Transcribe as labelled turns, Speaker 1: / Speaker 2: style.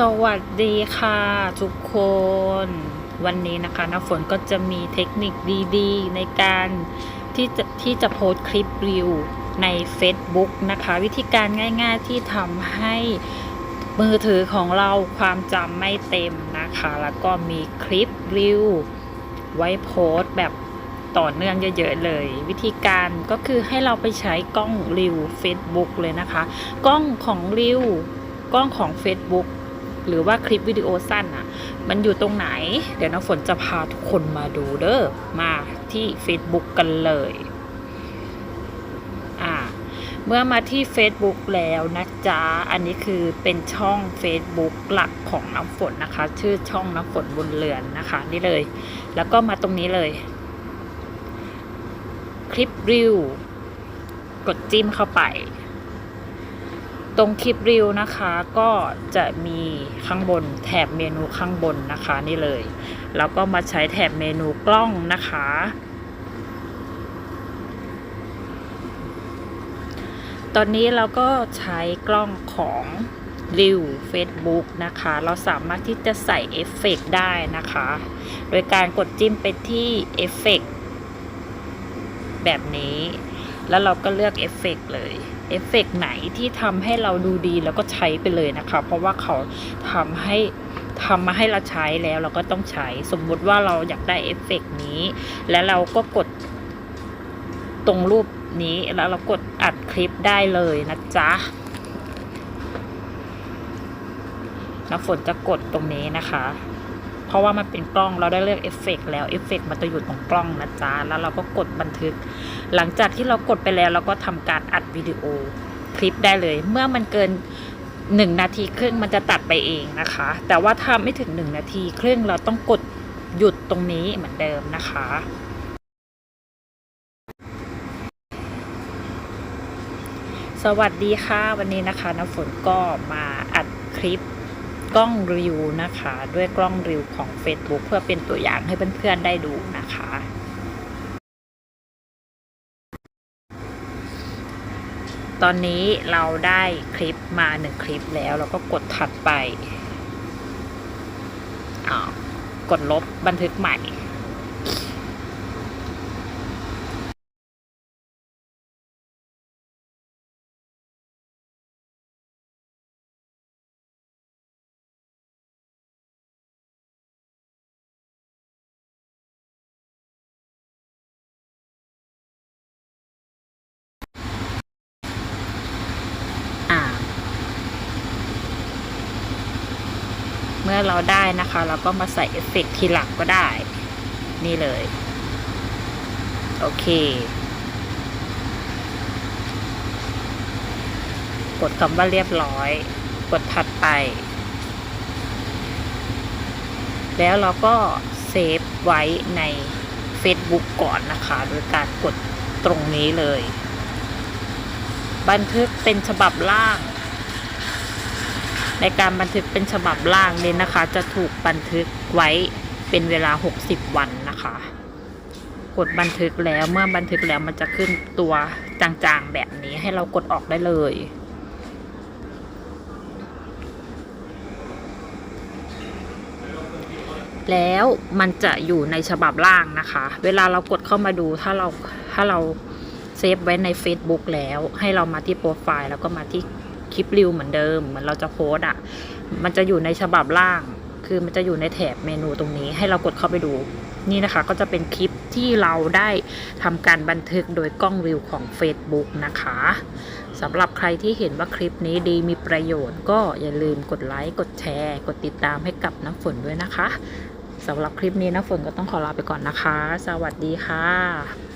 Speaker 1: สวัสดีค่ะทุกคน วันนี้นะคะน้ำฝนก็จะมีเทคนิคดีๆ ในการที่จะที่จะโพสคลิปรีวใน Facebook นะคะ วิธีการง่ายๆที่ทำให้มือถือของเราความจำไม่เต็มนะคะ แล้วก็มีคลิปรีวไว้โพสแบบต่อเนื่องเยอะๆเลย วิธีการก็คือให้เราไปใช้กล้องรีว Facebook เลยนะคะ กล้องของรีวกล้องของ Facebook หรือว่าคลิปวิดีโอสั้นอะ มันอยู่ตรงไหน เดี๋ยวน้ำฝนจะพาทุกคนมาดูเด้อมาที่ Facebook กันเลยอ่าเมื่อมาที่ Facebook แล้วนะจ๊ะ อันนี้คือเป็นช่อง Facebook หลักของน้ำฝนนะคะ ชื่อช่องน้ำฝนบนเรือนนะคะ นี่เลย แล้วก็มาตรงนี้เลย คลิปริวกดจิ้มเข้าไป ตรงคลิปรีวนะคะก็จะมีข้างบนแถบเมนูข้างบนนะคะนี่เลย แล้วก็มาใช้แถบเมนูกล้องนะคะ ตอนนี้เราก็ใช้กล้องของริว Facebook นะคะ เราสามารถที่จะใส่เอฟเฟกต์ได้นะคะ โดยการกดจิ้มไปที่เอฟเฟกต์แบบนี้ แล้วเราก็เลือกเอฟเฟกต์เลยเอฟเฟกต์ไหนที่ทำให้เราดูดีแล้วก็ใช้ไปเลยนะคะ เพราะว่าเขาทำให้ทำมาให้เราใช้แล้วเราก็ต้องใช้ สมมุติว่าเราอยากได้เอฟเฟกต์นี้ แล้วเราก็กดตรงรูปนี้แล้วเรากดอัดคลิปได้เลยนะจ๊ะน้ำฝนจะกดตรงนี้นะคะ ราะว่ามันเป็นกล้องเราได้เลือกเอฟเฟกต์แล้วเอฟเฟกต์มันจะอยู่ตรงกล้องนะจ๊ะแล้วเราก็กดบันทึก หลังจากที่เรากดไปแล้วเราก็ทำการอัดวิดีโอคลิปได้เลย เมื่อมันเกิน1นาทีครึ่งมันจะตัดไปเองนะคะ แต่ว่าถ้าไม่ถึง1นาทีครึ่งเราต้องกดหยุดตรงนี้เหมือนเดิมนะคะ สวัสดีค่ะ วันนี้นะคะน้ำฝนก็มาอัดคลิป กล้องรีวิวนะคะ ด้วยกล้องรีวิวของ Facebook เพื่อเป็นตัวอย่างให้เพื่อนๆได้ดูนะคะ ตอนนี้เราได้คลิปมาหนึ่งคลิปแล้วเราก็กดถัดไป กดลบบันทึกใหม่ อ่า เมื่อเราได้นะคะ เราก็มาใส่เอฟเฟกต์ทีหลังก็ได้ นี่เลย โอเค กดคำว่าเรียบร้อย กดถัดไป แล้วเราก็เซฟไว้ใน Facebook ก่อนนะคะ โดยการกดตรงนี้เลย บันทึกเป็นฉบับล่าง ในการบันทึกเป็นฉบับล่างนี้นะคะ จะถูกบันทึกไว้เป็นเวลา 60 วันนะคะ กดบันทึกแล้วเมื่อบันทึกแล้วมันจะขึ้นตัวจางๆแบบนี้ให้เรากดออกได้เลยแล้วมันจะอยู่ในฉบับล่างนะคะ เวลาเรากดเข้ามาดูถ้าเราถ้าเราเซฟไว้ใน Facebook แล้ว ให้เรามาที่โปรไฟล์แล้วก็มาที่ คลิปรีวเหมือนเดิม เหมือนเราจะโพสต์อะมันจะอยู่ในฉบับล่าง คือมันจะอยู่ในแถบเมนูตรงนี้ ให้เรากดเข้าไปดู นี่นะคะก็จะเป็นคลิปที่เราได้ทำการบันทึกโดยกล้องรีวของ Facebook นะคะสำหรับใครที่เห็นว่าคลิปนี้ดีมีประโยชน์ ก็อย่าลืมกดไลค์กดแชร์ กดติดตามให้กับน้ำฝนด้วยนะคะสำหรับคลิปนี้น้ำฝนก็ต้องขอลาไปก่อนนะคะ สวัสดีค่ะ